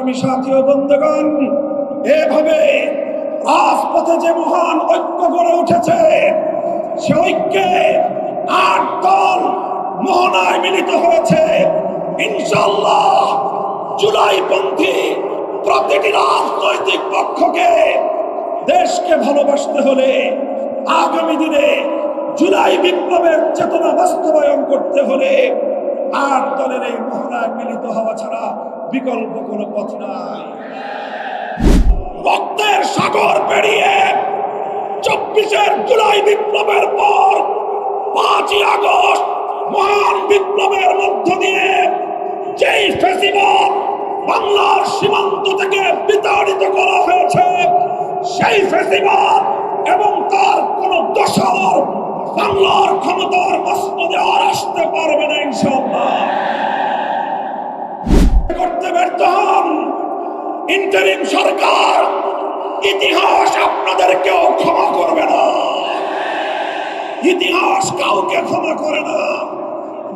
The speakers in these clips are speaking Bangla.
আমি সাথী বন্ধুগণ, এভাবে রাজপথে যে মহান ঐক্য গড়ে উঠেছে, সে ঐক্যে আট দল মোহনায় মিলিত হয়েছে। ইনশাল্লাহ জুলাইপন্থী প্রতিটি রাজনৈতিক পক্ষকে দেশকে ভালোবাসতে হলে আগামী দিনে জুলাই বিপ্লবের চেতনা বাস্তবায়ন করতে হলে আট দলের এই মহড়ায় মিলিত হওয়া ছাড়া বিকল্প কোনো পথ নাই। রক্তের সাগর পেরিয়ে চব্বিশের জুলাই বিপ্লবের পর পাঁচই আগস্ট মহান বিপ্লবের মধ্য দিয়ে যেই ফেসিবাদ বাংলার সীমান্ত থেকে বিতাড়িত করা হয়েছে, সেই ফেসিবাদ এবং তার কোন দশর বাংলার ক্ষমতার মসনদে আর আসতে পারবে না ইনশাআল্লাহ। করতে ব্যর্থ হন। ইন্টারিম সরকার ইতিহাস আপনাদেরকেও ক্ষমা করবে না। ইতিহাস কাউকে ক্ষমা করে না।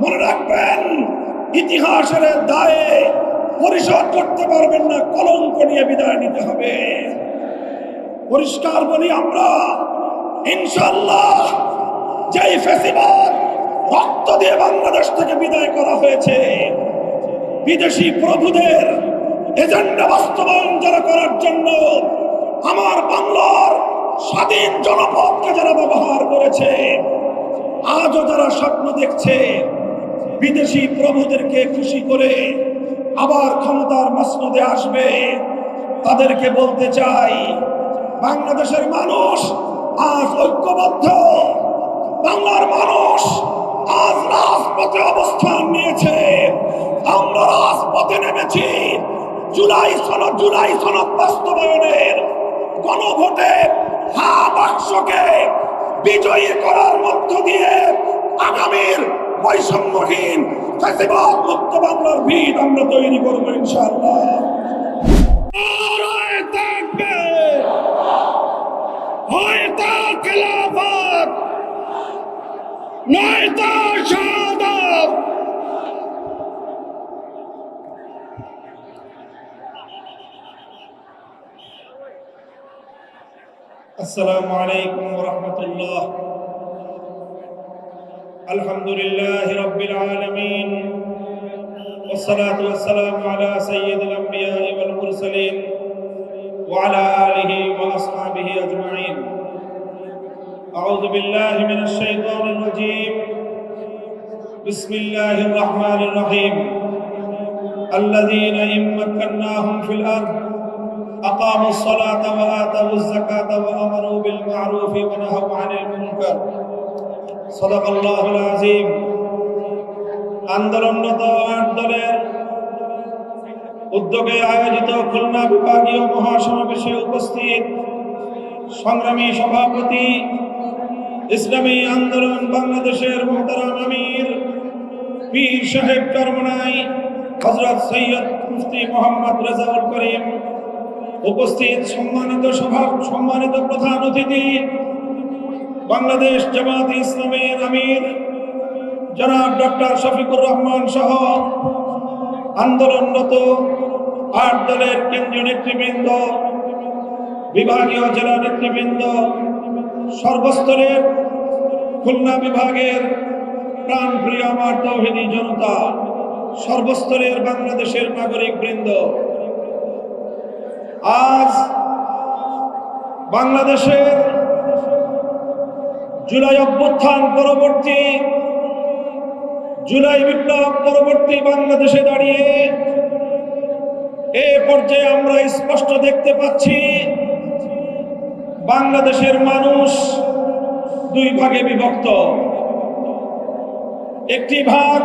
মনে রাখবেন, ইতিহাসের দায়ে পরিশোধ করতে পারবেন না, কলঙ্ক নিয়ে বিদায় নিতে হবে। পরিষ্কার বলি আমরা ইনশাল্লাহ যেই ফেসিবাদ রক্ত দিয়ে বাংলাদেশ থেকে বিদায় করা হয়েছে বিদেশি প্রভুদের এজেন্ডা বাস্তবায়ন যারা করার জন্য আমার বাংলার স্বাধীন জনপদকে যারা ব্যবহার করেছে, আজও যারা স্বপ্ন দেখছে বিদেশি প্রভুদেরকে খুশি করে আবার ক্ষমতার মসনদে আসবে, তাদেরকে বলতে চাই, বাংলাদেশের মানুষ আজ ঐক্যবদ্ধ, বাংলার মানুষ আজ রাজপথে অবস্থান নিয়েছে। আমরা রাজপথে নেমেছি। জুলাই সনদ জুলাই সনদ বাস্তবায়নের গণভোটে হা বাক্সকে বিজয়ী করার মধ্য দিয়ে আগামীর বৈষম্যহীন ফেসিবাদ মুক্ত বাংলার ভিত আমরা তৈরি করব ইনশাআল্লাহ! হয়তো খেলাফত নয়তো শাহাদাত السلام عليكم ورحمة الله. الحمد لله رب العالمين. والصلاة والسلام على سيد الأنبياء والمرسلين وعلى آله وأصحابه أجمعين. أعوذ بالله من الشيطان الرجيم. بسم الله الرحمن الرحيم. الذين إن مكناهم في الأرض أقاموا الصلاة وآتوا الزكاة وأمروا بالمعروف ونهوا عن المنكر صدق الله العظيم আন্দোলনরত আট দলের উদ্যোগে আয়োজিত খুলনা বিভাগীয় মহাসমাবেশে উপস্থিত সংগ্রামী সভাপতি ইসলামী আন্দোলন বাংলাদেশের মোহতারাম আমির পীর সাহেব চরমনাই হজরত সৈয়দ মুফতি মোহাম্মদ রেজাউল করিম উপস্থিত সম্মানিত সভা, সম্মানিত প্রধান অতিথি, বাংলাদেশ জামাত ইসলামের আমির, জনাব ডক্টর শফিকুর রহমান সহ আন্দোলনরত আট দলের কেন্দ্রীয় নেতৃবৃন্দ, বিভাগীয় জেলা নেতৃবৃন্দ, সর্বস্তরের খুলনা বিভাগের প্রাণ প্রিয় আমার তৌহিদি জনতা, সর্বস্তরের বাংলাদেশের নাগরিক বৃন্দ আজ বাংলাদেশের জুলাই অভ্যুত্থান পরবর্তী, জুলাই বিপ্লব পরবর্তী বাংলাদেশে দাঁড়িয়ে এ পর্যায়ে আমরা স্পষ্ট দেখতে পাচ্ছি, বাংলাদেশের মানুষ দুই ভাগে বিভক্ত। একটি ভাগ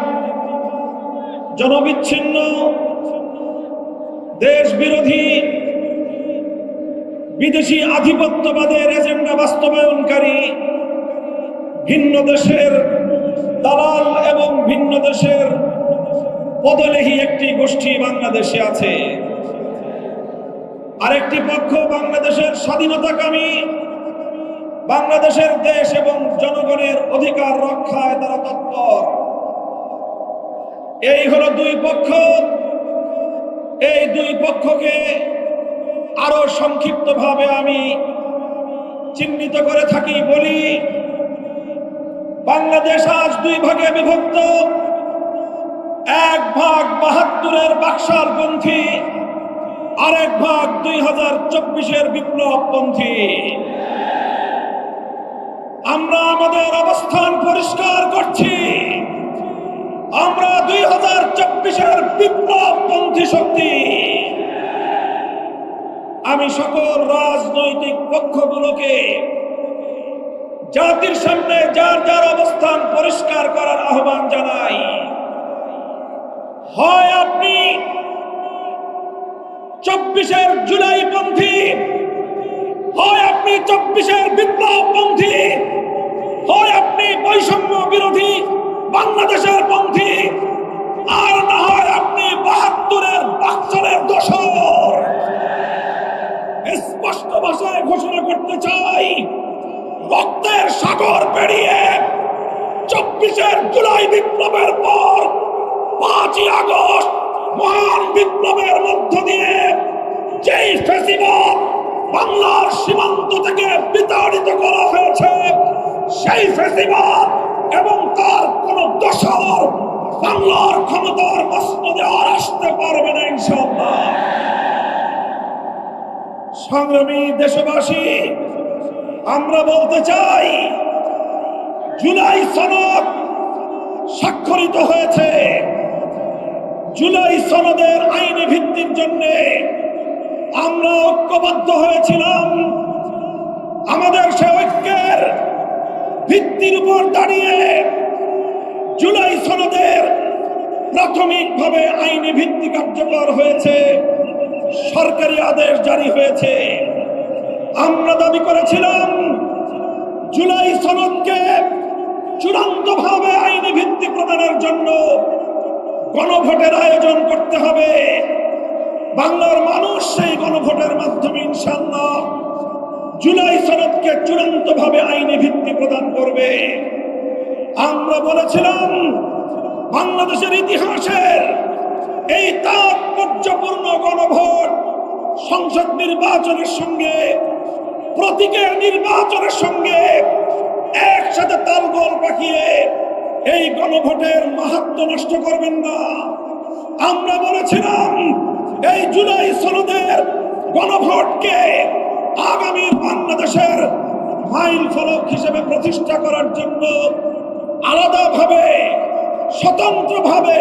জনবিচ্ছিন্ন, দেশ বিরোধী বিদেশি আধিপত্যবাদের এজেন্ডা বাস্তবায়নকারী ভিন্ন দেশের দালাল এবং ভিন্ন দেশের পদলেহী একটি গোষ্ঠী বাংলাদেশে আছে। আরেকটি পক্ষ বাংলাদেশের স্বাধীনতাকামী, বাংলাদেশের দেশ এবং জনগণের অধিকার রক্ষায় তারা তৎপর। এই হলো দুই পক্ষ। এই দুই পক্ষকে আরও সংক্ষিপ্তভাবে আমি চিহ্নিত করে থাকি, বলি, বাংলাদেশ আজ দুই ভাগে বিভক্ত। এক ভাগ বাহাত্তরের বাকশাল পন্থী, আরেক ভাগ দুই হাজার চব্বিশের বিপ্লব পন্থী। আমরা আমাদের অবস্থান পরিষ্কার করছি। আমরা দুই হাজার চব্বিশের বিপ্লব পন্থী শক্তি। আমি সকল রাজনৈতিক পক্ষগুলোকে জাতির সামনে যার যার অবস্থান পরিষ্কার করার আহ্বান জানাই। হয় আপনি চব্বিশের জুলাই পন্থী, হয় আপনি চব্বিশের বিপ্লব পন্থী, হয় আপনি বৈষম্য বিরোধী বাংলাদেশের পন্থী, আর না হয় আপনি বাহাত্তরের বাচ্চারের দোষর। স্পষ্ট ভাষায় ঘোষণা করতে চাই। রক্তের সাগর পেরিয়ে চব্বিশের জুলাই বিপ্লবের পর পাঁচই আগস্ট মহান বিপ্লবের মধ্য দিয়ে যেই ফেসিবাদ বাংলার সীমান্ত থেকে বিতাড়িত করা হয়েছে, সেই ফেসিবাদ এবং তার কোন দশর বাংলার ক্ষমতার মসনদে আর আসতে পারবে না ইনশাল্লাহ সংগ্রামী দেশবাসী, আমরা বলতে চাই, জুলাই সনদ স্বাক্ষরিত হয়েছে। জুলাই সনদের আইনি ভিত্তির জন্য আমরা ঐক্যবদ্ধ হয়েছিলাম। আমাদের সে ঐক্যের ভিত্তির উপর দাঁড়িয়ে জুলাই সনদের প্রাথমিকভাবে আইনি ভিত্তি কার্যকর হয়েছে। সরকারি আদেশ জারি হয়েছে। আমরা দাবি করেছিলাম, জুলাই সনদকে চূড়ান্ত ভাবে আইনি ভিত্তি প্রদানের জন্য গণভোটের আয়োজন করতে হবে। বাংলার মানুষ সেই গণভোটের মাধ্যমে ইনশাল্লাহ জুলাই সনদকে চূড়ান্ত ভাবে আইনি ভিত্তি প্রদান করবে। আমরা বলেছিলাম, বাংলাদেশের ইতিহাসের এই তাৎপর্যপূর্ণ গণভোট সংসদ নির্বাচনের সঙ্গে, প্রতীকের নির্বাচনের সঙ্গে একসাথে তালগোল পাকিয়ে এই গণভোটের মাহাত্ম নষ্ট করবেন না। আমরা বলেছিলাম এই জুলাই সনদের গণভোটকে আগামী বাংলাদেশের মাইল ফলক হিসেবে প্রতিষ্ঠা করার জন্য আলাদাভাবে, স্বতন্ত্রভাবে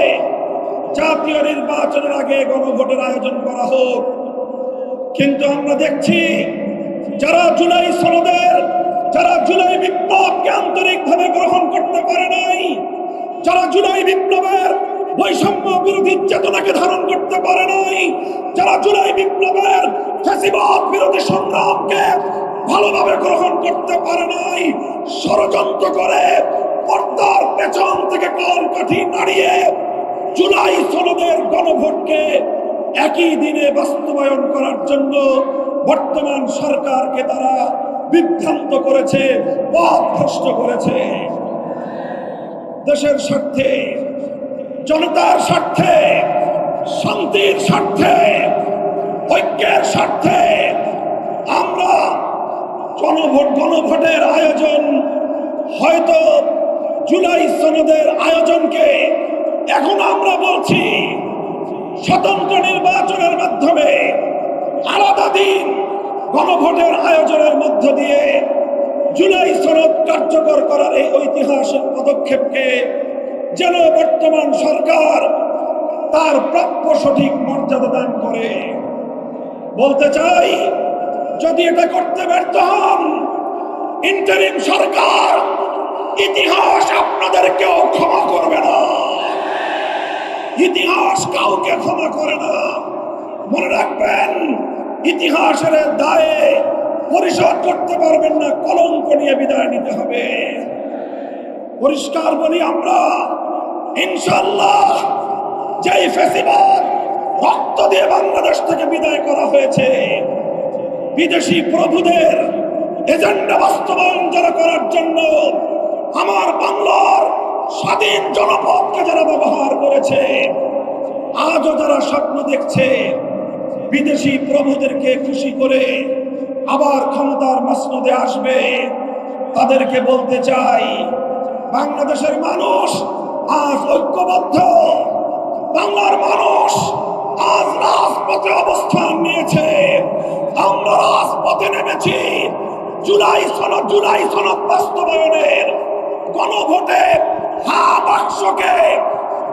জাতীয় নির্বাচনের আগে গণভোটের আয়োজন করা হোক। কিন্তু আমরা দেখছি যারা জুলাই সনদের যারা জুলাই বিপ্লবকে আন্তরিকভাবে গ্রহণ করতে পারে নাই, যারা জুলাই বিপ্লবের বৈষম্য বিরোধী চেতনাকে ধারণ করতে পারে নাই, যারা জুলাই বিপ্লবের ফ্যাসিবাদ বিরোধী সংগ্রামকে ভালোভাবে গ্রহণ করতে পারে নাই, ষড়যন্ত্র করে পর্দার পেছন থেকে কল কাঠি নাড়িয়ে জুলাই সনদের গণভোটকে একই দিনে বাস্তবায়ন করার জন্য বর্তমান সরকারকে তারা বিভ্রান্ত করেছে পথভ্রষ্ট করেছে। দেশের স্বার্থে, জনতার স্বার্থে, শান্তির স্বার্থে, ঐক্যের স্বার্থে আমরা জনভোট, গণভোটের আয়োজন হয়তো জুলাই সনদের আয়োজনকে এখন আমরা বলছি, স্বতন্ত্র নির্বাচনের মাধ্যমে আলাদা দিন গণভোটের আয়োজনের মধ্য দিয়ে জুলাই সনদ কার্যকর করার এই ঐতিহাসিক পদক্ষেপকে যেন বর্তমান সরকার তার প্রাপ্য সঠিক মর্যাদা দান করে। বলতে চাই, যদি এটা করতে ব্যর্থ হন ইন্টারিম সরকার ইতিহাস আপনাদেরকেও ক্ষমা করবে না। ইতিহাস কাউকে ক্ষমা করে না। মনে রাখবেন, ইতিহাসের দায়ে পরিশোধ করতে পারবেন না, কলঙ্ক নিয়ে বিদায় নিতে হবে। পরিষ্কার বলি আমরা ইনশাল্লাহ যেই ফেসিবাদ রক্ত দিয়ে বাংলাদেশ থেকে বিদায় করা হয়েছে, বিদেশি প্রভুদের এজেন্ডা বাস্তবায়ন যারা করার জন্য আমার বাংলার স্বাধীন জনপদকে যারা ব্যবহার করেছে, আজও যারা স্বপ্ন দেখছে, বিদেশি প্রভুদেরকে খুশি করে আবার ক্ষমতার মসনদে আসবে, তাদেরকে বলতে চাই, বাংলাদেশের মানুষ আজ ঐক্যবদ্ধ, বাংলার মানুষ আজ রাজপথে অবস্থান নিয়েছে, আমরা রাজপথে নেমেছি, জুলাই সনদ জুলাই সনদ বাস্তবায়নের গণভোটে হা বাক্সকে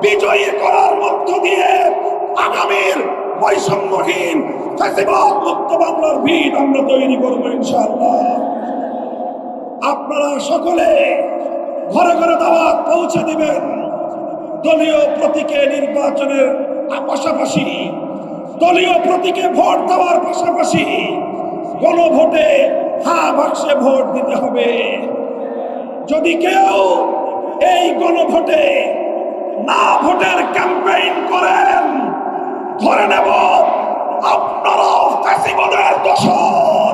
বিজয়ী করার মধ্য দিয়ে আগামীর বৈষম্যহীন ফ্যাসিবাদ, মুক্ত বাংলার ভিত আমরা তৈরি করব ইনশাআল্লাহ। আপনারা সকলে ঘরে ঘরে দাওয়াত পৌঁছে দিবেন। দলীয় প্রতীকে নির্বাচনের পাশাপাশি, দলীয় প্রতীকে ভোট দেওয়ার পাশাপাশি গণভোটে হা বাক্সে ভোট দিতে হবে। যদি কেউ এই গণভোটে না ভোটের ক্যাম্পেইন করেন। ধরে নেব আপনারাও ফ্যাসিবাদের দোষর।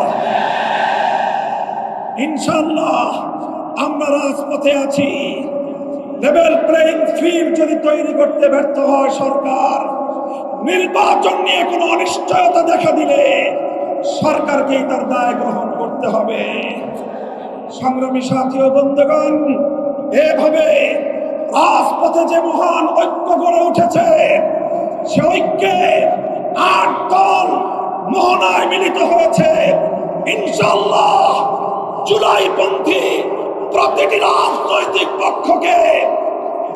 ইনশাল্লাহ আমরা রাজপথে আছি। লেভেল প্লেইং ফিল্ড যদি তৈরি করতে ব্যর্থ হয় সরকার, নির্বাচন নিয়ে কোনো অনিশ্চয়তা দেখা দিলে সরকারকেই তার দায় গ্রহণ করতে হবে। সংগ্রামী সাথী ও বন্ধুগণ এভাবে রাজপথে যে মহান ঐক্য গড়ে উঠেছে, সে ঐক্যে আট দল মোহনায় মিলিত হয়েছে। ইনশাল্লাহ জুলাইপন্থী প্রতিটি রাজনৈতিক পক্ষকে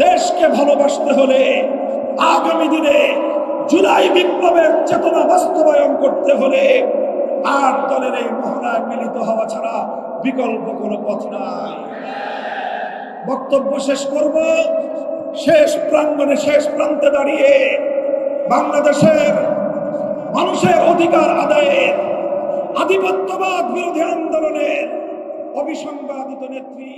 দেশকে ভালোবাসতে হলে আগামী দিনে জুলাই বিপ্লবের চেতনা বাস্তবায়ন করতে হলে আট দলের এই মহড়ায় মিলিত হওয়া ছাড়া বিকল্প কোনো পথ নাই। বক্তব্য শেষ করব। শেষ প্রাঙ্গণে শেষ প্রান্তে দাঁড়িয়ে বাংলাদেশের মানুষের অধিকার আদায়ের আধিপত্যবাদ বিরোধী আন্দোলনের অবিসংবাদিত নেত্রী